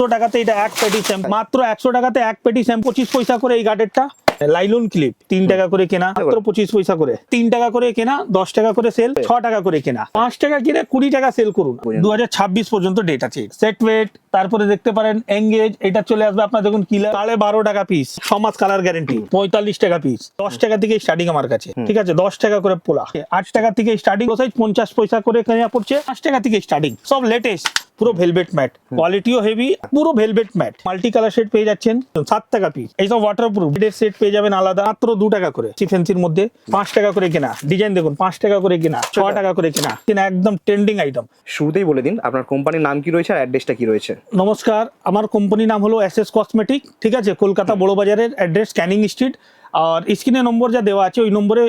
একশো টাকাতে এটা এক পেটি শ্যাম্পু মাত্র একশো টাকাতে এক পেটি শ্যাম্পু পঁচিশ পয়সা করে এই গার্ডেরটা লাইলন ক্লিপ তিন টাকা করে কেনা। মাত্র পঁচিশ পয়সা করে। তিন টাকা করে কেনা দশ টাকা করে সেল ছ টাকা করে কেনা। পাঁচ টাকা কিনে কুড়ি টাকা সেল করুন। দু পর্যন্ত ডেট আছে। সেট ওয়েট তারপরে দেখতে পারেন এঙ্গেজ এটা চলে আসবে আপনার দেখুন কিলার সাড়ে বারো টাকা পিস মাস কালার গ্যারেন্টি পঁয়তাল্লিশ টাকা পিস দশ টাকা থেকে স্টার্টিং আমার কাছে। ঠিক আছে? দশ টাকা করে পোলা। আট টাকা থেকে স্টার্টিং সাইজ পঞ্চাশ পয়সা করে কেনা পড়ছে। পাঁচ টাকা থেকে স্টার্টিং সব লেটেস্ট পুরো ভেলভেট ম্যাট কোয়ালিটিও হেভি পুরো velvet matte multi colour set পেয়ে যাচ্ছেন সাত টাকা পিস এইসব ওয়াটারপ্রুফ বেডের সেট পেয়ে যাবেন আলাদা মাত্র দু টাকা করে। ফ্যান্সির মধ্যে পাঁচ টাকা করে কেনা। ডিজাইন দেখুন পাঁচ টাকা করে কেনা ছ টাকা করে কেনা। কিনা একদম ট্রেন্ডিং আইটেম শুরুতেই বলে দিন আপনার কোম্পানির নাম কি রয়েছে আর অ্যাড্রেসটা কি রয়েছে। নমস্কার আমার কোম্পানির নাম হলো এস এস কসমেটিক ঠিক আছে? কলকাতা বড় বাজারের অ্যাড্রেস ক্যানিং স্ট্রিট আর স্ক্রিনে নম্বর যা দেওয়া আছে ওই নম্বরে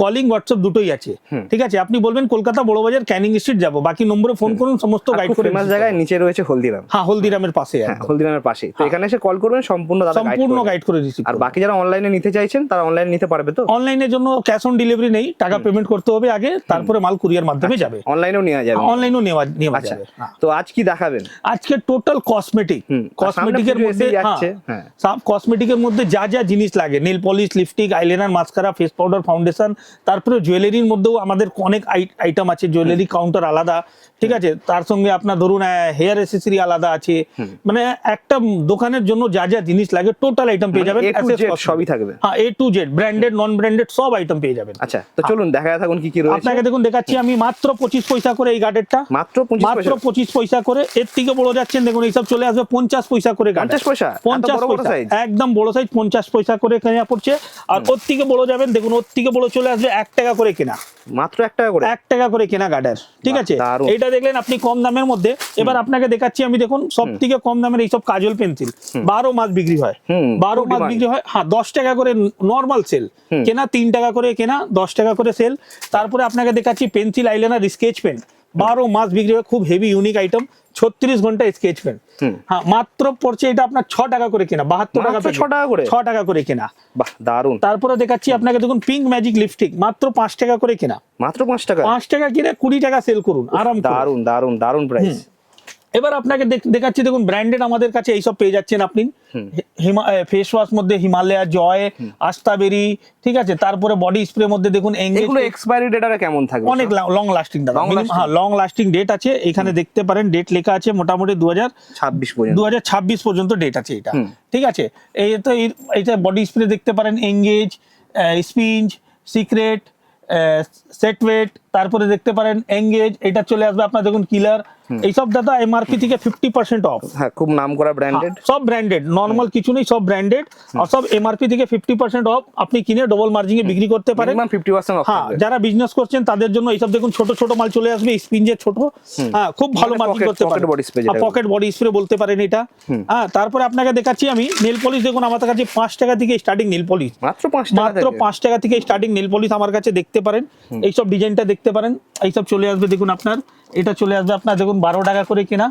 কলিং হোয়াটসঅ্যাপ দুটোই আছে। ঠিক আছে? আপনি বলবেন কলকাতা বড় বাজার ক্যানিং স্ট্রিট যাব বাকি নম্বরে ফোন করুন সমস্ত গাইড করে ফেমাস জায়গায় নিচে রয়েছে হলদিরাম। হ্যাঁ হলদিরামের পাশে হ্যাঁ হলদিরামের পাশে। তো এখানে এসে কল করবেন সম্পূর্ণ দাদা সম্পূর্ণ গাইড করে দিচ্ছি আর বাকি যারা অনলাইনে নিতে চাইছেন তারা অনলাইনে নিতে পারবে তো? অনলাইনের জন্য ক্যাশ অন ডেলিভারি নেই টাকা পেমেন্ট করতে হবে আগে তারপরে মাল কুরিয়ার মাধ্যমে যাবে। অনলাইনেও নেওয়া যাবে। অনলাইনেও নেওয়া নেওয়া আচ্ছা যাবে হ্যাঁ। তো আজ কি দেখাবেন? আজকে টোটাল কসমেটিক কসমেটিকের মধ্যে হ্যাঁ হ্যাঁ। সব কসমেটিকের মধ্যে যা যা জিনিস লাগে nail polish lipstick eyeliner mascara face powder foundation তারপরে জুয়েলারির মধ্যেও আমাদের অনেক আইটেম আছে জুয়েলারি কাউন্টার আলাদা ঠিক আছে? তার সঙ্গে আপনার ধরুন হেয়ার এসেসরি আলাদা আছে। মানে একটা দোকানের জন্য যা যা জিনিস লাগে টোটাল আইটেম পেয়ে যাবেন Z Cosmetics। সবই থাকবে। হ্যাঁ A to Z branded non branded সব আইটেম পেয়ে যাবেন। আচ্ছা তো চলুন দেখা থাকুন কি কি রয়েছে। আপনাকে দেখুন দেখাচ্ছি আমি মাত্র পঁচিশ পয়সা করে এই গার্ডেরটা মাত্র পঁচিশ মাত্র পয়সা পঁচিশ পয়সা করে এর থেকে বড় যাচ্ছেন দেখুন এইসব চলে আসবে পঞ্চাশ পয়সা করে গার্ডার। 50 পয়সা? এত পঞ্চাশ বড় বড় পয়সা। একদম বড় সাইজ পঞ্চাশ পয়সা করে কেনা পড়ছে। আর ওর থেকে বড় যাবেন দেখুন ওর থেকে বড় চলে আসবে এক টাকা করে কেনা। মাত্র এক টাকা করে? এক টাকা করে কেনা গার্ডার ঠিক আছে? এটা দেখলেন আপনি কম দামের মধ্যে। এবার আপনাকে দেখাচ্ছি আমি দেখুন সব থেকে কম দামের এইসব কাজল পেন্সিল। বারো মাস বিক্রি হয়। বারো মাস বিক্রি হয় হ্যাঁ দশ টাকা করে নর্মাল সেল কেনা তিন টাকা করে কেনা দশ টাকা করে সেল তারপরে আপনাকে দেখাচ্ছি পেন্সিল আইলাইনার স্কেচ পেন বারো মাস বিক্রি হয় খুব হেভি ইউনিক আইটেম ছত্রিশ ঘণ্টা স্কেচ পেন হ্যাঁ মাত্র পড়ছে এটা আপনার ছ টাকা করে কেনা বাহাত্তর টাকা ছ টাকা করে? ছ টাকা করে কেনা। বাহ দারুণ তারপরে দেখাচ্ছি আপনাকে দেখুন পিঙ্ক ম্যাজিক লিপস্টিক মাত্র পাঁচ টাকা করে কেনা। মাত্র পাঁচ টাকা? পাঁচ টাকা কিনে কুড়ি টাকা সেল করুন আরাম দারুণ দারুণ দারুণ প্রাইস এবার আপনাকে দেখ- দেখাচ্ছি দেখুন ব্র্যান্ডেড আমাদের কাছে এইসব পেয়ে যাচ্ছেন আপনি। ফেস ওয়াশ মধ্যে হিমালয়া জয় আস্তাবেরি ঠিক আছে? তারপরে বডি স্প্রে মধ্যে দেখুন এগুলো এক্সপায়ারি ডেটারে কেমন থাকবে অনেক লং লাস্টিং দাদা। হ্যাঁ লং লাস্টিং ডেট আছে। এখানে দেখতে পারেন ডেট লেখা আছে মোটামুটি দু হাজার ছাব্বিশ পর্যন্ত। দু হাজার ছাব্বিশ পর্যন্ত ডেট আছে এটা। ঠিক আছে? এই তো এইটা বডি স্প্রে দেখতে পারেন Engage Spinz secret set wait তারপরে দেখতে পারেন এঙ্গেজ এটা চলে আসবে আপনার দেখুন কিলার এইসব দাদা এমআরপি থেকে ফিফটি পার্সেন্ট অফ হ্যাঁ খুব নাম করা ব্র্যান্ডেড সব ব্র্যান্ডেড নর্মাল কিছু নেই সব ব্র্যান্ডেড আর সব এমআরপি থেকে ফিফটি পার্সেন্ট অফ আপনি কিনে ডবল মার্জিনে বিক্রি করতে পারেন। ফিফটি পার্সেন্ট অফ হ্যাঁ যারা বিজনেস করছেন তাদের জন্য এইসব দেখুন ছোট ছোট মাল চলে আসবে স্পিঞ্জের ছোট হ্যাঁ খুব ভালো মার্জিন করতে পারেন। পকেট বডি স্প্রে বলতে পারেন এটা। হ্যাঁ তারপরে আপনাকে দেখাচ্ছি আমি নেল পলিশ দেখুন আমার কাছে পাঁচ টাকা থেকে স্টার্টিং নেল পলিশ মাত্র পাঁচ টাকা থেকে? স্টার্টিং নেল পলিশ আমার কাছে দেখতে পারেন। এইসব ডিজাইনটা দেখতে পারেন। এইসব চলে আসবে দেখুন আপনার। এটা চলে আসবে আপনার দেখুন বারো টাকা করে কিনা।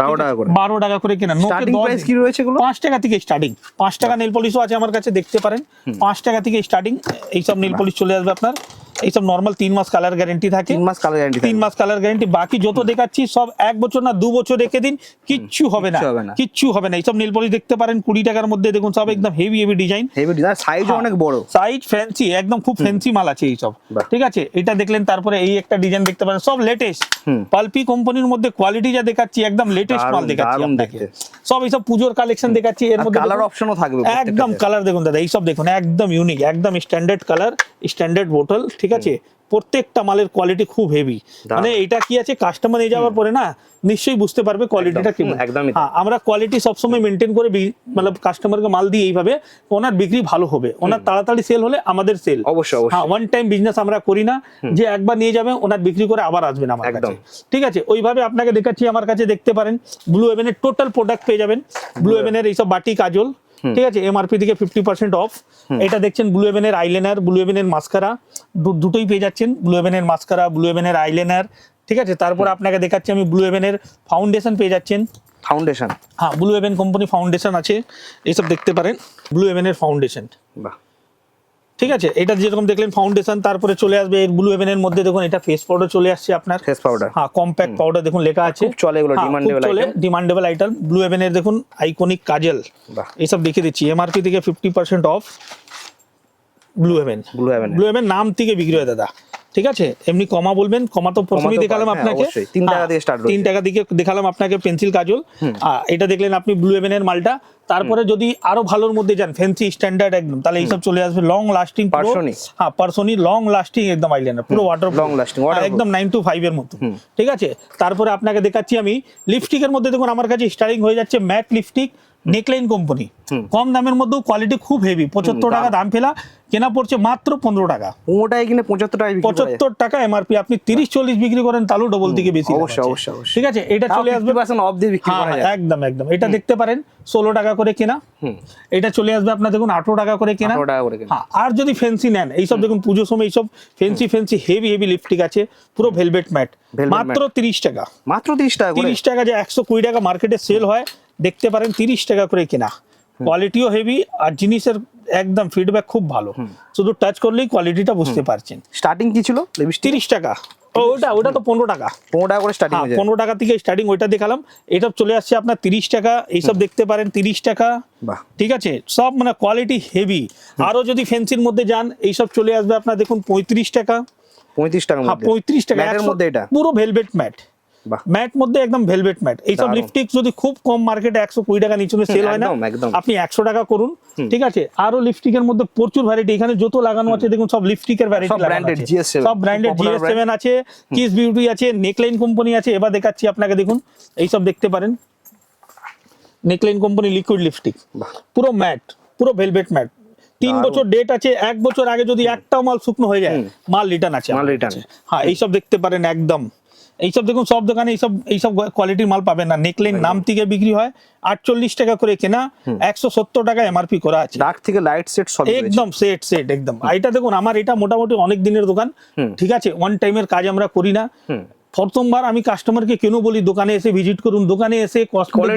বারো টাকা করে। বারো টাকা করে কেনা। নোকে স্টার্টিং প্রাইস কি রয়েছে এগুলো? পাঁচ টাকা থেকে স্টার্টিং পাঁচ টাকা নেল পলিশও আছে আমার কাছে দেখতে পারেন। পাঁচ টাকা থেকে স্টার্টিং এইসব নেল পলিশ চলে আসবে আপনার। এইসব নর্মাল তিন মাস কালার গ্যারেন্টি থাকে। তিন মাস কালার গ্যারান্টি তিন মাস কালার গ্যারেন্টি বাকি যত দেখাচ্ছি সব এক বছর না দু বছর রেখে দিন কিচ্ছু হবে না। কিচ্ছু হবে না। এইসব নেল পলিশ দেখতে পারেন কুড়ি টাকার মধ্যে দেখুন সব একদম heavy heavy design heavy design সাইজও অনেক বড়। সাইজ ফ্যান্সি একদম খুব ফ্যান্সি মাল আছে এইসব। ঠিক আছে? এটা দেখলেন তারপরে এই একটা ডিজাইন দেখতে পারেন সব লেটেস্ট। পালপি কোম্পানির মধ্যে কোয়ালিটি যা দেখাচ্ছি একদম লেটেস্ট মাল দেখাচ্ছি আপনাকে। সব এইসব পুজোর কালেকশন দেখাচ্ছি এর মধ্যে কালার অপশনও থাকবে একদম কালার দেখুন দাদা এইসব দেখুন একদম ইউনিক একদম স্ট্যান্ডার্ড কালার স্ট্যান্ডার্ড বোতল ঠিক আছে? প্রত্যেকটা মালের কোয়ালিটি খুব হেভি মানে এটা কি আছে? কাস্টমার নিয়ে যাওয়ার পরে না নিশ্চয়ই বুঝতে পারবে কোয়ালিটিটা একদম, কি একদমই। হ্যাঁ আমরা কোয়ালিটি সবসময় মেনটেন করে মানে কাস্টমারকে মাল দিই এইভাবে ওনার বিক্রি ভালো হবে। ওনার তাড়াতাড়ি সেল হলে আমাদের সেল অবশ্যই হ্যাঁ ওয়ান টাইম বিজনেস আমরা করি না যে একবার নিয়ে যাবে ওনার বিক্রি করে আবার আসবেন আমার কাছে। একদম। ঠিক আছে? ওইভাবে আপনাকে দেখাচ্ছি আমার কাছে দেখতে পারেন। ব্লু এভেনের টোটাল প্রোডাক্ট পেয়ে যাবেন। ব্লু এভেনের এইসব বাটি কাজল। ঠিক আছে এমআরপি থেকে ফিফটি পার্সেন্ট অফ এটা দেখছেন ব্লু এভেনের আইলেনার ব্লু এভেনের মাস্কারা দুটোই পেয়ে যাচ্ছেন ব্লু এভেনের মাস্কারা ব্লু এভেনের আইলেনার ঠিক আছে? তারপর আপনাকে দেখাচ্ছি আমি ব্লু এভেনের ফাউন্ডেশন পেয়ে যাচ্ছেন। ফাউন্ডেশন হ্যাঁ ব্লু এভেন কোম্পানি ফাউন্ডেশন আছে এইসব দেখতে পারেন। ব্লু এভেনের ফাউন্ডেশন বাহ। ঠিক আছে? এটা যেরকম দেখলেন ফাউন্ডেশন তারপরে চলে আসবে এর ব্লু হেভেনের মধ্যে দেখুন এটা ফেস পাউডার চলে আসছে আপনার। ফেস পাউডার হ্যাঁ কম্প্যাক্ট পাউডার দেখুন লেখা আছে। চলে এগুলো, ডিমান্ডেবল আইটেম demandable চলে ডিমান্ডেবল আইটেম ব্লু হেভেনের দেখুন আইকনিক কাজল। এই এইসব দেখিয়ে দিচ্ছি। এমআরপি থেকে fifty percent off Blue Heaven Blue Heaven Blue Heaven নাম থেকে বিক্রি হয় দাদা। ঠিক আছে? এমনি কমা বলবেন কমা তো প্রথমেই দেখালাম হ্যাঁ, আপনাকে। তিন টাকা দিয়ে start তিন টাকা দিকে দেখালাম আপনাকে পেন্সিল কাজল। এটা দেখলেন আপনি ব্লু এভেন এর মালটা। তারপরে যদি আরও ভালোর মধ্যে যান ফ্যান্সি স্ট্যান্ডার্ড একদম তাহলে এইসব চলে আসবে। Long lasting Personi। হ্যাঁ পার্সোনি লং লাস্টিং একদম আইলাইনার পুরো ওয়াটার lasting, waterproof। একদম নাইন টু ফাইভ এর মতো। ঠিক আছে? তারপরে আপনাকে দেখাচ্ছি আমি লিপস্টিকের মধ্যে দেখুন আমার কাছে স্টার্টিং হয়ে যাচ্ছে ম্যাট লিপস্টিক নেকলাইন কোম্পানি কম দামের মধ্যেও কোয়ালিটি খুব হেভি পঁচাত্তর টাকা দাম ফেলা কেনা পড়ছে মাত্র পনেরো টাকা। ওটাই কিনে পঁচাত্তর টাকা পঁচাত্তর টাকা এমআরপি আপনি তিরিশ চল্লিশ বিক্রি করেন তাহলেও ডবল থেকে বেশি অবশ্যই, অবশ্যই, অবশ্যই। ঠিক আছে এটা চলে আসবে। অফ দিয়ে বিক্রি হ্যাঁ করা হ্যাঁ, একদম একদম। এটা দেখতে পারেন ষোলো টাকা করে কেনা। এটা চলে আসবে আপনার দেখুন আঠারো টাকা করে কেনা। করে হ্যাঁ আর যদি ফেন্সি নেন এইসব দেখুন পুজোর সময় এইসব fancy fancy heavy heavy lipstick আছে পুরো ভেলভেট ম্যাট মাত্র তিরিশ টাকা। মাত্র তিরিশ টাকা তিরিশ টাকা যে একশো কুড়ি টাকা মার্কেটে সেল হয় দেখতে পারেন তিরিশ টাকা করে কেনা। কোয়ালিটিও হেভি আর জিনিসের একদম ফিডব্যাক খুব ভালো। শুধু টাচ করলেই কোয়ালিটিটা বুঝতে পারছেন। স্টার্টিং কি ছিল? তিরিশ টাকা। ওটা ওটা তো পনেরো টাকা। পনেরো টাকা করে স্টার্টিং হ্যাঁ পনেরো টাকা থেকে স্টার্টিং ওইটা দেখালাম। এটা চলে আসছে আপনার তিরিশ টাকা। এইসব দেখতে পারেন তিরিশ টাকা। ঠিক আছে? সব মানে কোয়ালিটি হেভি আরও যদি ফেন্সির মধ্যে যান এইসব চলে আসবে আপনার দেখুন পঁয়ত্রিশ টাকা। পঁয়ত্রিশ টাকার হ্যাঁ পঁয়ত্রিশ টাকা। মধ্যে এটা? পুরো ভেলভেট ম্যাট ম্যাট মধ্যে একদম ভেলভেট ম্যাট এইসব লিপস্টিক যদি খুব কম মার্কেটে একশো কুড়ি টাকা নিচে সেল হয় না। আপনি একশো টাকা করুন ঠিক আছে? আরও লিপস্টিকের মধ্যে প্রচুর ভ্যারাইটি এখানে যত লাগানো আছে দেখুন সব লিপস্টিকের ভ্যারাইটি সব branded, GS7 সব ব্র্যান্ডেড জিএস সেভেন আছে কিস বিউটি আছে নেকলাইন কোম্পানি আছে। এবার দেখাচ্ছি আপনাকে দেখুন এইসব দেখতে পারেন। নেকলাইন কোম্পানি লিকুইড লিপস্টিক পুরো ম্যাট পুরো ভেলভেট ম্যাট তিন বছর ডেট আছে এক বছর আগে যদি একটাও মাল শুকনো হয়ে যায় মাল রিটার্ন আছে মাল। কাছে। হ্যাঁ এইসব দেখতে পারেন একদম। এইসব দেখুন সব দোকানে এইসব এইসব কোয়ালিটির মাল পাবেন না। নেকলেন নাম থেকে বিক্রি হয় আটচল্লিশ টাকা করে কেনা একশো সত্তর টাকা এমআরপি করা আছে। ডার্ক থেকে লাইট সেট সব একদম সেট সেট একদম। এটা দেখুন আমার এটা মোটামুটি অনেক দিনের দোকান। ঠিক আছে ওয়ান টাইমের কাজ আমরা করি না। প্রথমবার আমি কাস্টমারকে কেন বলি দোকানে এসে ভিজিট করুন দোকানে এসে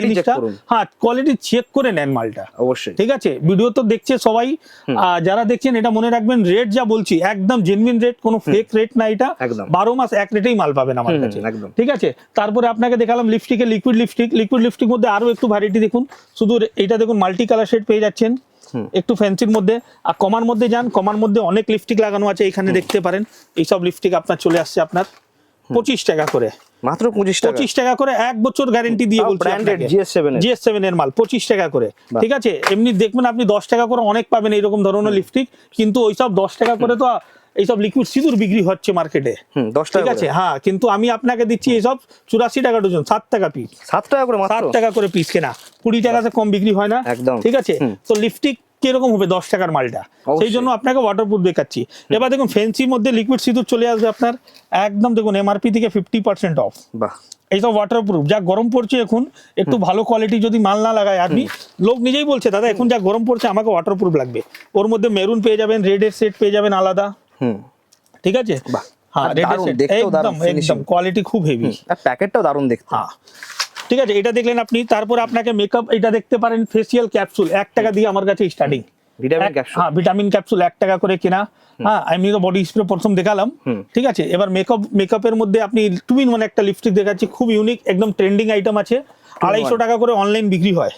জিনিসটা হ্যাঁ কোয়ালিটি চেক করে নেন মালটা। অবশ্যই। ঠিক আছে? ভিডিও তো দেখছে সবাই। যারা দেখছেন এটা মনে রাখবেন রেট যা বলছি একদম জেনুইন রেট কোনো ফেক রেট না এটা। বারো মাস এক রেটেই মাল পাবেন আমার কাছে। ঠিক আছে? তারপরে আপনাকে দেখালাম লিপস্টিকে লিকুইড লিপস্টিক লিকুইড লিপস্টিক মধ্যে আরও একটু ভ্যারাইটি দেখুন। শুধু এটা দেখুন মাল্টি কালার শেড পেয়ে যাচ্ছেন। একটু ফ্যান্সির মধ্যে। আর কমার মধ্যে যান কমার মধ্যে অনেক লিপস্টিক লাগানো আছে এখানে দেখতে পারেন। এইসব লিপস্টিক আপনার চলে আসছে আপনার। পঁচিশ টাকা করে। মাত্র পঁচিশ টাকা? পঁচিশ টাকা করে এক বছর গ্যারেন্টি দিয়ে বলছি branded আপনাকে। GS7 এর। জিএস সেভেন এর মাল পঁচিশ টাকা করে। ঠিক আছে? এমনি দেখবেন আপনি দশ টাকা করে অনেক পাবেন এইরকম ধরনের লিপস্টিক কিন্তু ওইসব দশ টাকা করে তো এইসব লিকুইড সিঁদুর বিক্রি হচ্ছে মার্কেটে ঠিক টাকা আছে? হ্যাঁ কিন্তু আমি আপনাকে দিচ্ছি এইসব চুরাশি টাকা ডজন সাত টাকা পিস সাত টাকা করে সাত টাকা করে পিস কেনা। কুড়ি টাকাতে কম বিক্রি হয় না। একদম। ঠিক আছে? তো লিপস্টিক কীরকম হবে দশ টাকার মালটা? সেই জন্য আপনাকে ওয়াটারপ্রুফ দেখাচ্ছি। এবার দেখুন ফেন্সির মধ্যে লিকুইড সিঁদুর চলে আসবে আপনার। একদম দেখুন এমআরপি থেকে ফিফটি পার্সেন্ট অফ বাহ। এইসব ওয়াটারপ্রুফ যা গরম পড়ছে এখন একটু ভালো কোয়ালিটি যদি মাল না লাগায় আপনি লোক নিজেই বলছে দাদা এখন যা গরম পড়ছে আমাকে ওয়াটারপ্রুফ লাগবে। ওর মধ্যে মেরুন পেয়ে যাবেন রেড এর সেট পেয়ে যাবেন আলাদা। হুম। ঠিক আছে? বাহ। হ্যাঁ আর রেড এর সেট একদম একদম কোয়ালিটি খুব হেভি প্যাকেটটাও দারুণ দেখতে। হ্যাঁ। ঠিক আছে এটা দেখলেন আপনি তারপর আপনাকে মেকআপ এটা দেখতে পারেন ফেসিয়াল ক্যাপসুল এক টাকা দিয়ে আমার কাছে স্টার্টিং ভিটামিন ক্যাপসুল হ্যাঁ ভিটামিন ক্যাপসুল এক টাকা করে কেনা। হ্যাঁ আমি তো বডি স্প্রে প্রথম দেখালাম। ঠিক আছে এবার মেকআপ মেকআপের মধ্যে আপনি টু ইন ওয়ান একটা লিপস্টিক দেখাচ্ছি খুব ইউনিক একদম ট্রেন্ডিং আইটেম আছে। আড়াইশো টাকা করে অনলাইন বিক্রি হয়।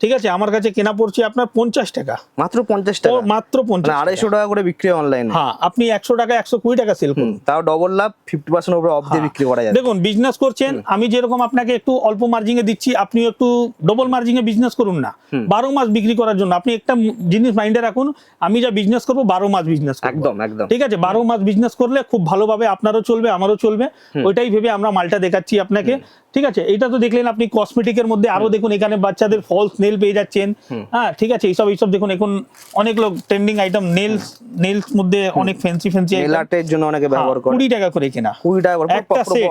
ঠিক আছে আমার কাছে কেনা পড়ছে আপনার পঞ্চাশ টাকা। মাত্র পঞ্চাশ টাকা? মাত্র মানে পঞ্চাশ আড়াইশো টাকা। করে বিক্রি অনলাইন হ্যাঁ আপনি একশো টাকা একশো কুড়ি টাকা সেল করুন। তাও ডবল লাভ ফিফটি পার্সেন্ট উপরে অফ দিয়ে বিক্রি করা যায় দেখুন বিজনেস করছেন আমি যেরকম আপনাকে একটু অল্প মার্জিনে দিচ্ছি আপনিও একটু ডবল মার্জিনে বিজনেস করুন না। বারো মাস বিক্রি করার জন্য আপনি একটা জিনিস মাইন্ডে রাখুন আমি যা বিজনেস করব বারো মাস বিজনেস একদম একদম। ঠিক আছে বারো মাস বিজনেস করলে খুব ভালোভাবে আপনারও চলবে আমারও চলবে। ওইটাই ভেবে আমরা মালটা দেখাচ্ছি আপনাকে। ঠিক আছে? এটা তো দেখলেন আপনি কসমেটিকের মধ্যে আরও দেখুন এখানে বাচ্চাদের ফলস নেল পেয়ে যাচ্ছেন। হ্যাঁ ঠিক আছে? এইসব এইসব দেখুন এখন অনেক লোক ট্রেন্ডিং আইটেম নেলস নেলস মধ্যে অনেক ফ্যান্সি ফ্যান্সি নেল আর্টের জন্য অনেকে ব্যবহার করে। কুড়ি টাকা করে কেনা। কুড়ি টাকা করে একটা সেট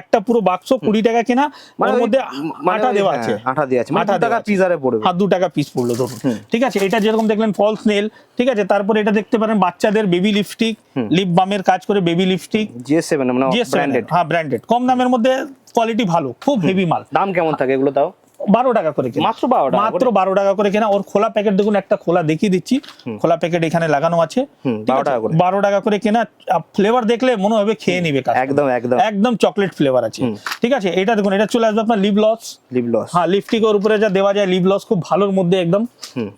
একটা পুরো বাক্স কুড়ি টাকা কেনা। মানে ওর মধ্যে মানে আটা দেওয়া হ্যাঁ, আছে। আটা দেওয়া আছে। মানে আটা টাকা দেওয়া আছে। পিজারে পড়বে। হাত দু টাকা পিস পড়ল ধরুন। ঠিক আছে? এটা যেরকম দেখলেন ফলস নেল ঠিক আছে? তারপরে এটা দেখতে পারেন বাচ্চাদের বেবি লিপস্টিক লিপ বামের কাজ করে বেবি লিপস্টিক জিএস সেভেন মানে ব্র্যান্ডেড হ্যাঁ ব্র্যান্ডেড কম দামের মধ্যে কোয়ালিটি ভালো খুব হেভি মাল। দাম কেমন থাকে এগুলো তাও? বারো টাকা করে কেনা। মাত্র বারো টাকা মাত্র বারো টাকা করে কেনা। ওর খোলা প্যাকেট দেখুন একটা খোলা দেখিয়ে দিচ্ছি। খোলা প্যাকেট এখানে লাগানো আছে। হুম, ঠিক 12 আছে? টাকা করে। বারো টাকা করে কেনা। ফ্লেভার দেখলে মনে হবে খেয়ে নিবে একদম একদম। একদম চকলেট ফ্লেভার আছে। ঠিক আছে? এটা দেখুন এটা চলে আসবে আপনার লিভ লস লিপ লস হ্যাঁ লিপস্টিকের উপরে যা দেওয়া যায় লিভ লস খুব ভালোর মধ্যে একদম।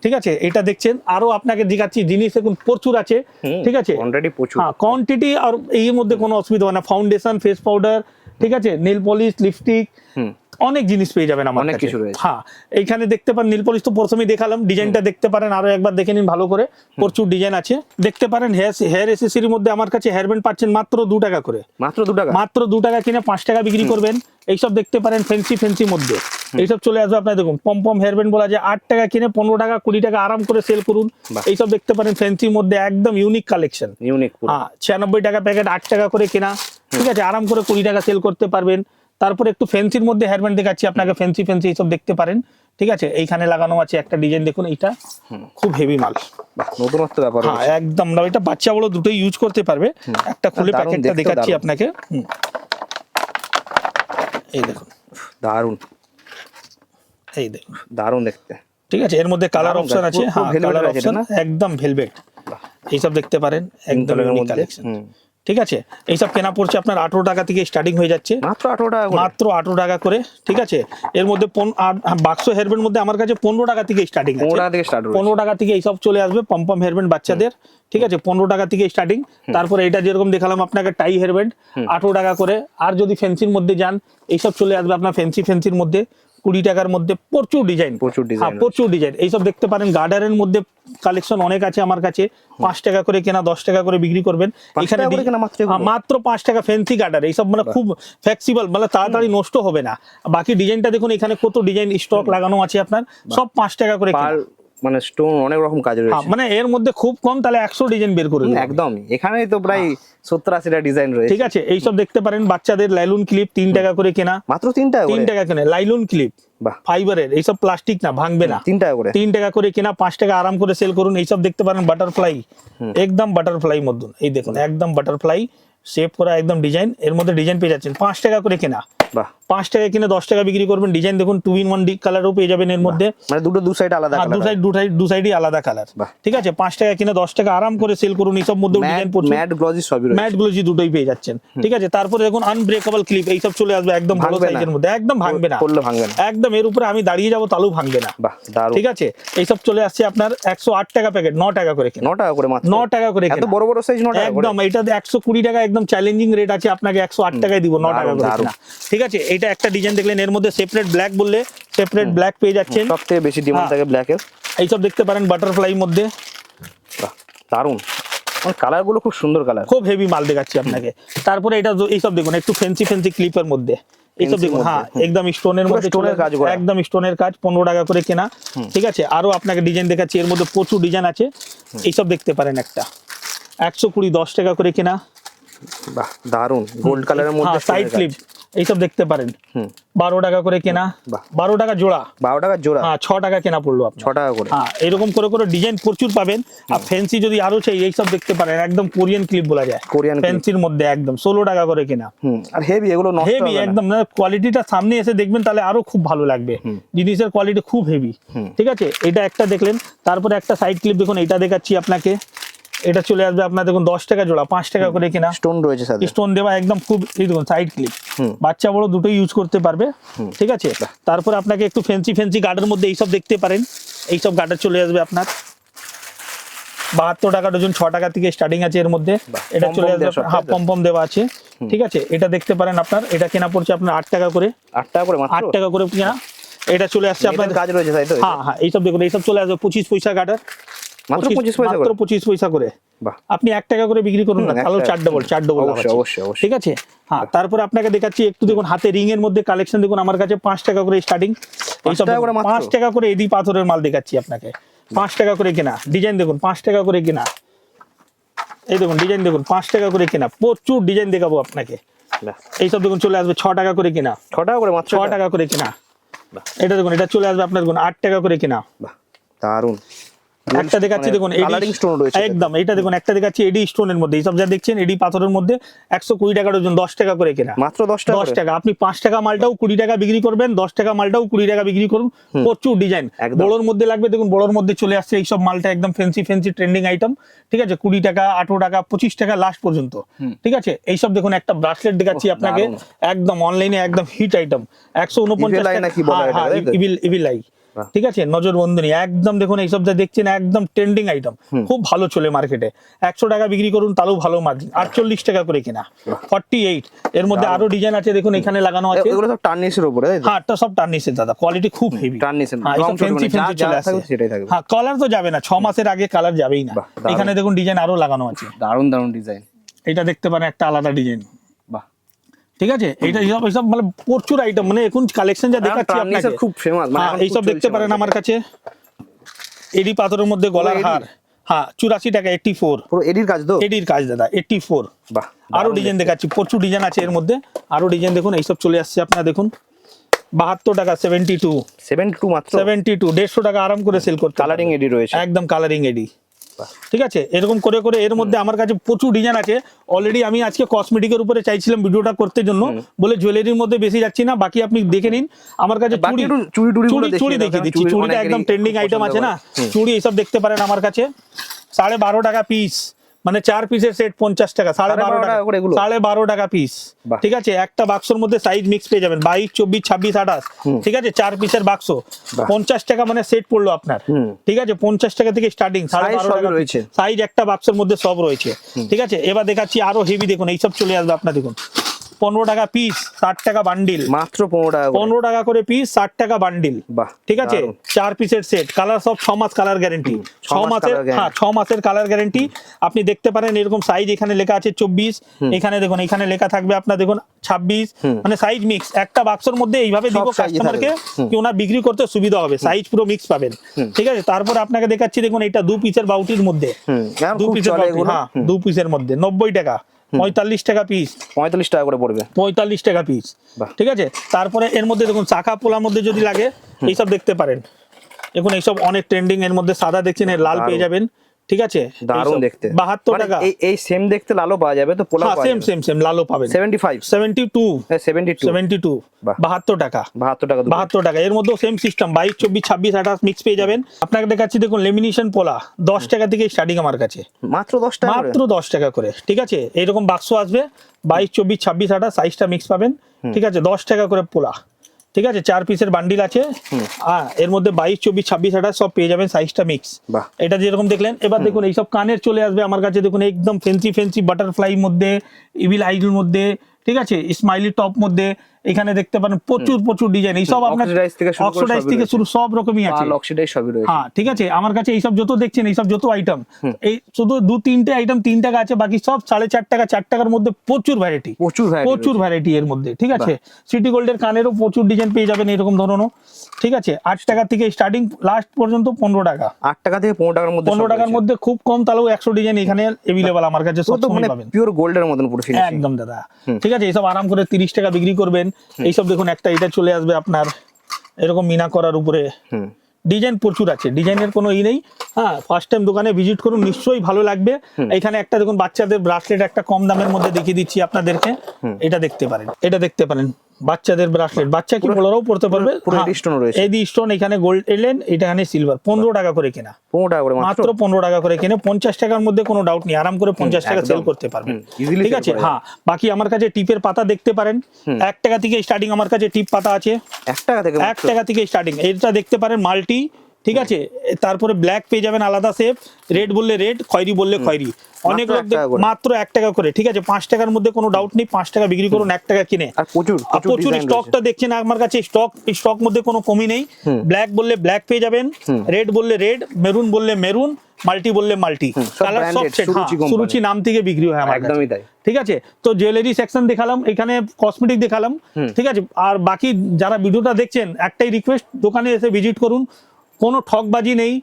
ঠিক আছে? এটা দেখছেন আরও আপনাকে দেখাচ্ছি জিনিস দেখুন প্রচুর আছে। ঠিক আছে? অলরেডি প্রচুর। হ্যাঁ কোয়ান্টিটি আর এর মধ্যে কোনো অসুবিধা হয় না। ফাউন্ডেশন ফেস পাউডার ঠিক আছে? নেল পলিশ লিপস্টিক অনেক জিনিস পেয়ে যাবেন আমার অনেক কিছু। রয়েছে। হ্যাঁ এইখানে দেখতে পারেন নীল পলিশ তো প্রথমেই দেখালাম ডিজাইনটা দেখতে পারেন আরও একবার দেখে নিন ভালো করে। প্রচুর ডিজাইন আছে। দেখতে পারেন হেয়ার হেয়ার এসেসরির মধ্যে আমার কাছে হেয়ার ব্যান্ড পাচ্ছেন মাত্র দু টাকা করে। মাত্র দু টাকা? মাত্র দু টাকা কিনে পাঁচ টাকা বিক্রি করবেন। এইসব দেখতে পারেন ফেন্সি ফেন্সি মধ্যে। এইসব চলে আসবে আপনার দেখুন পম পম হেয়ার ব্যান্ড বলা যায়। আট টাকা কিনে পনেরো টাকা কুড়ি টাকা আরাম করে সেল করুন। এইসব দেখতে পারেন ফেন্সির মধ্যে একদম ইউনিক কালেকশন ইউনিক হ্যাঁ ছিয়ানব্বই টাকা প্যাকেট আট টাকা করে কেনা। ঠিক আছে আরাম করে কুড়ি টাকা সেল করতে পারবেন। তারপরে একটু ফেন্সির মধ্যে হেয়ার ব্যান্ড দেখাচ্ছি আপনাকে ফেন্সি ফেন্সি এইসব দেখতে পারেন। ঠিক আছে এইখানে লাগানো আছে একটা ডিজাইন দেখুন এইটা। খুব হেভি মাল। নতুনত্ব ব্যাপার হ্যাঁ একদম না এটা বাচ্চা বড় দুটোই ইউজ করতে পারবে। একটা খুলে প্যাকেটটা দেখাচ্ছি আপনাকে। এই দেখুন। দারুণ এই দেখুন। দারুণ দেখতে। ঠিক আছে এর মধ্যে কালার অপশন আছে। হ্যাঁ কালার অপশন একদম ভেলভেট এইসব দেখতে পারেন একদম কালেকশন। ঠিক আছে? এইসব কেনা পড়ছে আপনার আঠেরো টাকা থেকে স্টার্টিং হয়ে যাচ্ছে। মাত্র আঠারো টাকা মাত্র আঠারো টাকা করে ঠিক আছে? এর মধ্যে বাক্স হেয়ারব্যান্ড মধ্যে আমার কাছে পনেরো টাকা থেকে স্টার্টিং পনেরো টাকা থেকে স্টার্ট পনেরো টাকা থেকে এইসব চলে আসবে পম্পম হেয়ারব্যান্ড বাচ্চাদের ঠিক আছে? পনেরো টাকা থেকে স্টার্টিং তারপরে এটা যেরকম দেখালাম আপনাকে টাই হেয়ারব্যান্ড আঠেরো টাকা করে। আর যদি ফেন্সির মধ্যে যান এইসব চলে আসবে আপনার ফেন্সি ফেন্সির মধ্যে। কুড়ি টাকার মধ্যে প্রচুর ডিজাইন প্রচুর design হ্যাঁ প্রচুর ডিজাইন এইসব দেখতে পারেন গার্ডারের মধ্যে কালেকশন অনেক আছে আমার কাছে। পাঁচ টাকা করে কেনা দশ টাকা করে বিক্রি করবেন। মাত্র এগুলো? হ্যাঁ, মাত্র পাঁচ টাকা ফ্যান্সি গার্ডার এইসব মানে খুব ফ্লেক্সিবল মানে তাড়াতাড়ি নষ্ট হবে না। বাকি ডিজাইনটা দেখুন এখানে কত ডিজাইন স্টক লাগানো আছে আপনার। সব পাঁচ টাকা করে মানে স্টোন অনেক রকম কাজ হ্যাঁ, রয়েছে। মানে এর মধ্যে খুব কম তাহলে একশো ডিজাইন বের করে দেবো। একদমই। এখানেই তো প্রায় সত্তর আশিটা ডিজাইন রয়েছে। ঠিক আছে এইসব দেখতে পারেন বাচ্চাদের লাইলুন ক্লিপ তিন টাকা করে কেনা। মাত্র তিন টাকা তিন টাকা কেনা লাইলুন ক্লিপ বাহ। ফাইবারের এইসব প্লাস্টিক না ভাঙবে না। তিন টাকা করে? তিন টাকা করে কেনা পাঁচ টাকা আরাম করে সেল করুন। এইসব দেখতে পারেন বাটারফ্লাই একদম বাটারফ্লাই মধ্যে। এই দেখুন একদম বাটারফ্লাই শেপ করা একদম ডিজাইন এর মধ্যে ডিজাইন পেয়ে যাচ্ছেন। পাঁচ টাকা করে কেনা। পাঁচ টাকা কিনে দশ টাকা বিক্রি করবেন। ডিজাইন দেখুন টু ইন ওয়ান কালারও পেয়ে যাবেন এর মধ্যে। মানে দুটো দু সাইড আলাদা দু সাইড দু সাইড দু সাইডই আলাদা কালার ঠিক আছে? পাঁচ টাকা কিনে দশ টাকা আরাম করে সেল করুন। এইসব মধ্যে ডিজাইন ম্যাট ম্যাট গ্লজি সবই ম্যাট গ্লোজি দুটোই পেয়ে যাচ্ছেন। ঠিক আছে? তারপরে দেখুন আনব্রেকেবল ক্লিপ এইসব চলে আসবে একদম ভালো। সাইজের মধ্যে। একদম ভাঙবে না। করলে ভাঙবে না। একদম এর উপরে আমি দাঁড়িয়ে যাব তালু ভাঙবে না। ঠিক আছে? এইসব চলে আসছে আপনার একশো আট টাকা প্যাকেট ন টাকা করে ন টাকা করে ন টাকা করে এত বড় বড় সাইজ ন টাকা একদম এটা একশো কুড়ি টাকা একদম চ্যালেঞ্জিং রেট আছে আপনাকে একশো আট টাকায় দিব ন টাকা করে। ঠিক আছে এটা একটা ডিজাইন দেখলেন এর মধ্যে সেপারেট ব্ল্যাক বললে সেপারেট ব্ল্যাক পেয়ে যাচ্ছেন। সব থেকে বেশি ডিমান্ড হ্যাঁ। থাকে ব্ল্যাকের এইসব দেখতে পারেন বাটারফ্লাই মধ্যে। দারুণ। গুলো খুব সুন্দর কালার খুব হেভি মাল দেখাচ্ছি আপনাকে। তারপরে এটা এইসব দেখুন একটু ফেন্সি ফেন্সি ক্লিপের মধ্যে। এইসব দেখুন হ্যাঁ একদম স্টোনের মধ্যে চলে- কাজ একদম স্টোনের কাজ পনেরো টাকা করে কেনা। ঠিক আছে আরও আপনাকে ডিজাইন দেখাচ্ছি এর মধ্যে প্রচুর ডিজাইন আছে। এইসব দেখতে পারেন একটা। একশো কুড়ি দশ টাকা করে কেনা। বাহ দারুণ। গোল্ড কালারের মধ্যে সাইড ক্লিপ এইসব দেখতে পারেন। বারো টাকা করে কেনা। বারো টাকা জোড়া। বারো টাকার জোড়া? হ্যাঁ ছ টাকা কেনা পড়ল ছ টাকা করে। হ্যাঁ এরকম করে করে ডিজাইন প্রচুর পাবেন। আর ফ্যান্সি যদি আরও চাই এইসব দেখতে পারেন একদম কোরিয়ান ক্লিপ বলা যায়। কোরিয়ান ফ্যান্সির মধ্যে একদম। ষোলো টাকা করে কেনা। আর হেভি এগুলো হেভি না। একদম। কোয়ালিটিটা সামনে এসে দেখবেন তাহলে আরও খুব ভালো লাগবে। জিনিসের কোয়ালিটি খুব হেভি ঠিক আছে? এটা একটা দেখলেন। তারপরে একটা সাইড ক্লিপ দেখুন এটা দেখাচ্ছি আপনাকে। এটা চলে আসবে আপনার দেখুন দশ টাকা জোড়া পাঁচ টাকা করে কেনা। স্টোন রয়েছে স্টোন দেওয়া একদম খুব এই দেখুন সাইড ক্লিপ বাচ্চা বড় দুটোই ইউজ করতে পারবে ঠিক আছে? তারপর আপনাকে একটু ফেন্সি ফেন্সি গার্ডের মধ্যে এইসব দেখতে পারেন। এইসব গার্ডার চলে আসবে আপনার। বাহাত্তর টাকা ডজন ছ টাকা থেকে স্টার্টিং আছে এর মধ্যে। এটা চলে আসবে হাফ তাই তো? পম পম দেওয়া আছে ঠিক আছে? এটা দেখতে পারেন আপনার এটা কেনা পড়ছে আপনার আট টাকা করে। আট টাকা করে আট টাকা করে কেনা। এটা চলে আসছে আপনার কাজ রয়েছে হ্যাঁ হ্যাঁ এইসব দেখুন এইসব চলে আসবে পঁচিশ পয়সা গার্ডার। মাত্র পঁচিশ পয়সা মাত্র করে পঁচিশ পয়সা করে আপনি টাকা করে বিক্রি করুন না তাহলে ডবল চার ডবল অবশ্যই, অবশ্যই, অবশ্যই। ঠিক আছে হ্যাঁ তারপরে আপনাকে দেখাচ্ছি একটু দেখুন হাতে রিং এর মধ্যে কালেকশন দেখুন আমার কাছে পাঁচ টাকা করে স্টার্টিং টাকা করে এডি পাথরের মাল দেখাচ্ছি আপনাকে টাকা করে কেনা ডিজাইন দেখুন টাকা করে কেনা এই দেখুন ডিজাইন দেখুন পাঁচ টাকা করে কেনা প্রচুর ডিজাইন দেখাবো আপনাকে এইসব দেখুন চলে আসবে ছ টাকা করে কেনা ছ টাকা করে মাত্র ছ টাকা করে কেনা এটা দেখুন এটা চলে আসবে আপনার দেখুন আট টাকা করে কেনা বাহ দারুণ একটা দেখাচ্ছি মানে দেখুন coloring stone রয়েছে একদম এটা দেখুন একটা দেখাচ্ছি এডি স্টোনের মধ্যে। এইসব যা দেখছেন এডি পাথরের মধ্যে একশো কুড়ি টাকার ওজন দশ টাকা করে কেনা। মাত্র দশ টাকা দশ? টাকা আপনি পাঁচ টাকা মালটাও কুড়ি টাকা বিক্রি করবেন দশ টাকা মালটাও কুড়ি টাকা বিক্রি করুন। প্রচুর ডিজাইন। বড়োর মধ্যে লাগবে দেখুন বড়োর মধ্যে চলে আসছে এইসব মালটা একদম ফেন্সি ফেন্সি ট্রেন্ডিং আইটেম ঠিক আছে কুড়ি টাকা আঠারো টাকা পঁচিশ টাকা লাস্ট পর্যন্ত। ঠিক আছে এইসব দেখুন একটা ব্রাসলেট দেখাচ্ছি আপনাকে। একদম অনলাইনে একদম হিট আইটেম একশো উনপঞ্চাশ তো? ইভিল ইভিল বাহ। ঠিক আছে? নজর বন্ধনী একদম দেখুন এইসব যা দেখছেন একদম ট্রেন্ডিং আইটেম খুব ভালো চলে মার্কেটে একশো টাকা বিক্রি করুন তাহলেও ভালো মার্জিন আটচল্লিশ টাকা করে কিনা। ফর্টি এইট এর মধ্যে আরও ডিজাইন আছে দেখুন এখানে লাগানো আছে। এগুলো সব টার্নিশের উপরে হ্যাঁ এটা সব টার্নিসের দাদা। কোয়ালিটি খুব হেভি টার্নিশের হ্যাঁ ফেন্সি ফেন্সি চলে আসে হ্যাঁ কালার তো যাবে না। ছ মাসের আগে কালার যাবেই না। এখানে দেখুন ডিজাইন আরও লাগানো আছে। দারুণ দারুণ ডিজাইন এটা দেখতে পারেন একটা আলাদা ডিজাইন ঠিক আছে? এইসব এইসব মানে প্রচুর আইটেম মানে এখন কালেকশন যা দেখাচ্ছি আপনাকে খুব ফেমাস মানে হ্যাঁ এইসব দেখতে পারেন আমার কাছে। এডি পাথরের মধ্যে গলার? হার। হ্যাঁ চুরাশি টাকা এইটটি ফোর এডির কাজ তো? এডির কাজ দাদা এইটটি ফোর বাহ আরও ডিজাইন দেখাচ্ছি প্রচুর ডিজাইন আছে এর মধ্যে। আরও ডিজাইন দেখুন এইসব চলে আসছে আপনারা দেখুন। বাহাত্তর টাকা সেভেন্টি টু সেভেন টু মাত্র? সেভেন্টি টু দেড়শো টাকা আরাম করে সেল করতে কালারিং এডি রয়েছে। একদম কালারিং এডি। ঠিক আছে? এরকম করে করে এর মধ্যে আমার কাছে প্রচুর ডিজাইন আছে। অলরেডি আমি আজকে কসমেটিকের উপরে চাইছিলাম ভিডিওটা করতে জন্য। বলে জুয়েলারির মধ্যে বেশি যাচ্ছি না বাকি আপনি দেখে নিন। আমার কাছে চুড়ি চুড়ি চুড়ি দেখিয়ে দিচ্ছি। চুড়ি চুড়িটা একদম ট্রেন্ডিং আইটেম আছে না। চুড়ি এইসব দেখতে পারেন আমার কাছে। সাড়ে বারো টাকা পিস মানে চার পিসের সেট পঞ্চাশ টাকা সাড়ে বারো টাকা। সাড়ে বারো টাকা পিস ঠিক আছে? একটা বাক্সর মধ্যে সাইজ মিক্স পেয়ে যাবেন বাইশ চব্বিশ ছাব্বিশ আঠাশ ঠিক আছে? চার পিসের বাক্স পঞ্চাশ টাকা মানে সেট পড়ল আপনার ঠিক আছে? পঞ্চাশ টাকা থেকে স্টার্টিং সাড়ে বারো টাকা রয়েছে। সাইজ একটা বাক্সের মধ্যে সব রয়েছে ঠিক আছে? এবার দেখাচ্ছি আরও হেভি দেখুন এইসব চলে আসবে আপনার দেখুন। পনেরো টাকা পিস ষাট টাকা বান্ডিল মাত্র পনেরো টাকা। পনেরো টাকা করে পিস ষাট টাকা বান্ডিল ঠিক আছে? চার পিসের সেট কালার সব ছ মাস কালার গ্যারেন্টি ছ মাসের হ্যাঁ ছ মাসের কালার গ্যারেন্টি আপনি দেখতে পারেন এরকম সাইজ এখানে লেখা আছে চব্বিশ। এখানে দেখুন এখানে লেখা থাকবে আপনার দেখুন ছাব্বিশ। মানে সাইজ মিক্স একটা বাক্সের মধ্যে এইভাবে দিব কাস্টমারকে কি ওনার বিক্রি করতে সুবিধা হবে। সাইজ পুরো মিক্স পাবেন। ঠিক আছে? তারপর আপনাকে দেখাচ্ছি দেখুন এটা দু পিসের বাউটির মধ্যে। দু পিসের হ্যাঁ দু পিসের মধ্যে। নব্বই টাকা। পঁয়তাল্লিশ টাকা পিস পঁয়তাল্লিশ টাকা করে পড়বে। পঁয়তাল্লিশ টাকা পিস। ঠিক আছে? তারপরে এর মধ্যে দেখুন চাকা পোলার মধ্যে যদি লাগে এইসব দেখতে পারেন। দেখুন এইসব অনেক ট্রেন্ডিং এর মধ্যে সাদা দেখছেন এর লাল পেয়ে যাবেন। ঠিক আছে? দারুণ দেখতে। বাহাত্তর মানে টাকা। এই এই সেম দেখতে লালও পাওয়া যাবে তো পোলাও পাওয়া সেম সেম সেম লালও পাবেন। Seventy five seventy two seventy two seventy two বাহ। বাহাত্তর টাকা। বাহাত্তর টাকা দুটো। বাহাত্তর টাকা। এর মধ্যেও সেম সিস্টেম বাইশ চব্বিশ ছাব্বিশ আঠাশ মিক্স পেয়ে যাবেন। আপনাকে দেখাচ্ছি দেখুন লেমিনেশন পোলা। দশ টাকা থেকে স্টার্টিং আমার কাছে। মাত্র দশ টাকা মাত্র দশ টাকা করে। ঠিক আছে? এরকম বাক্স আসবে। বাইশ চব্বিশ ছাব্বিশ আঠাশ সাইজটা মিক্স পাবেন। ঠিক আছে? দশ টাকা করে পোলা। ঠিক আছে? চার পিসের বান্ডিল আছে। হ্যাঁ এর মধ্যে বাইশ চব্বিশ ছাব্বিশ আঠাশ সব পেয়ে যাবেন সাইজটা মিক্স এটা যেরকম দেখলেন এবার দেখুন এইসব কানের চলে আসবে আমার কাছে দেখুন একদম ফেন্সি ফেন্সি বাটারফ্লাই মধ্যে ইভিল আইডুর মধ্যে ঠিক আছে? স্মাইলি টপ মধ্যে এখানে দেখতে পারেন প্রচুর প্রচুর ডিজাইন এইসব আপনার অক্সিডাইজ থেকে শুরু সব রকমই আছে। অক্সিডাইজ সবই রয়েছে। হ্যাঁ ঠিক আছে আমার কাছে এইসব যত দেখছেন এইসব যত আইটেম এই শুধু দু তিনটে আইটেম তিন টাকা আছে বাকি সব সাড়ে চার টাকা চার টাকার মধ্যে প্রচুর ভ্যারাইটি প্রচুর প্রচুর ভ্যারাইটি এর মধ্যে ঠিক আছে? সিটি গোল্ডের কানেরও প্রচুর ডিজাইন পেয়ে যাবেন এরকম ধরনের ঠিক আছে? আট টাকা থেকে স্টার্টিং লাস্ট পর্যন্ত পনেরো টাকা। আট টাকা থেকে পনেরো টাকার মধ্যে পনেরো টাকার মধ্যে খুব কম তাহলেও একশো ডিজাইন এখানে এভেলেবেল আমার কাছে সব মানে পাবেন। পিওর গোল্ডের মতন পুরো একদম দাদা। ঠিক আছে এইসব আরাম করে তিরিশ টাকা বিক্রি করবেন এইসব দেখুন একটা এটা চলে আসবে আপনার এরকম মিনা করার উপরে। ডিজাইন প্রচুর আছে ডিজাইনের কোনো ই নেই। হ্যাঁ ফার্স্ট টাইম দোকানে ভিজিট করুন নিশ্চয়ই ভালো লাগবে। এখানে একটা দেখুন বাচ্চাদের ব্রাসলেট একটা কম দামের মধ্যে দেখিয়ে দিচ্ছি আপনাদেরকে। এটা দেখতে পারেন এটা দেখতে পারেন। বাচ্চাদের ব্রাসলেট বাচ্চা কি বলারও পড়তে পারবে? পুরো এডি stone রয়েছে। এই স্টোন এখানে গোল্ড এলেন এটা এখানে সিলভার পনেরো টাকা করে কেনা। পনেরো টাকা করে মাত্র? পনেরো টাকা করে কিনে। পঞ্চাশ টাকার মধ্যে কোনো ডাউট নেই। আরাম করে পঞ্চাশ টাকা সেল করতে পারবেন। ঠিক আছে? হ্যাঁ। বাকি আমার কাছে টিপের পাতা দেখতে পারেন। এক টাকা থেকে স্টার্টিং আমার কাছে টিপ পাতা আছে। এক টাকা থেকে এক টাকা থেকে স্টার্টিং এটা দেখতে পারেন মাল্টি। ঠিক আছে? তারপরে ব্ল্যাক পেয়ে যাবেন আলাদা শেপ রেড বললে রেড খয়েরি বললে খয়েরি। অনেক লোক। মাত্র এক টাকা করে ঠিক আছে? পাঁচ টাকার মধ্যে কোনো ডাউট নেই পাঁচ টাকা বিক্রি করুন এক টাকা কিনে। আর প্রচুর প্রচুর স্টকটা দেখছেন আমার কাছে স্টক স্টক মধ্যে কোনো কমি নেই। ব্ল্যাক বললে ব্ল্যাক পেয়ে যাবেন রেড বললে রেড মেরুন বললে মেরুন মাল্টি বললে মাল্টি কালার সব সেট সুরুচি নাম থেকে বিক্রি হয় আমার কাছে। একদমই তাই। ঠিক আছে? তো জুয়েলারি সেকশন দেখালাম এখানে কসমেটিক দেখালাম ঠিক আছে? আর বাকি যারা ভিডিওটা দেখছেন একটাই রিকোয়েস্ট দোকানে এসে ভিজিট করুন। কোনো ঠকবাজি নেই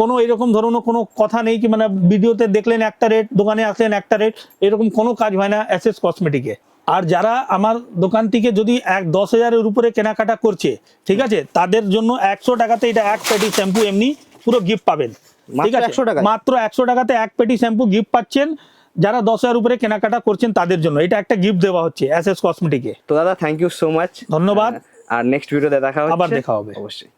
কোনো এরকম ধরনের কোনো কথা নেই কি মানে ভিডিওতে দেখলেন একটা রেট দোকানে আসলেন একটা রেট এরকম কোনো কাজ হয় না এস এস কসমেটিকে আর যারা আমার দোকান থেকে যদি এক দশ হাজারের উপরে কেনাকাটা করছে ঠিক আছে তাদের জন্য একশো টাকাতে এটা এক পেটি শ্যাম্পু এমনি পুরো গিফট পাবেন ঠিক আছে। 100 টাকায়? মাত্র একশো টাকাতে এক পেটি শ্যাম্পু গিফট পাচ্ছেন যারা দশ হাজার উপরে কেনাকাটা করছেন তাদের জন্য। এটা একটা গিফট দেওয়া হচ্ছে এস এস কসমেটিকে তো দাদা থ্যাংক ইউ সো মাচ ধন্যবাদ। আর নেক্সট ভিডিওতে দেখা আবার দেখা হবে। অবশ্যই।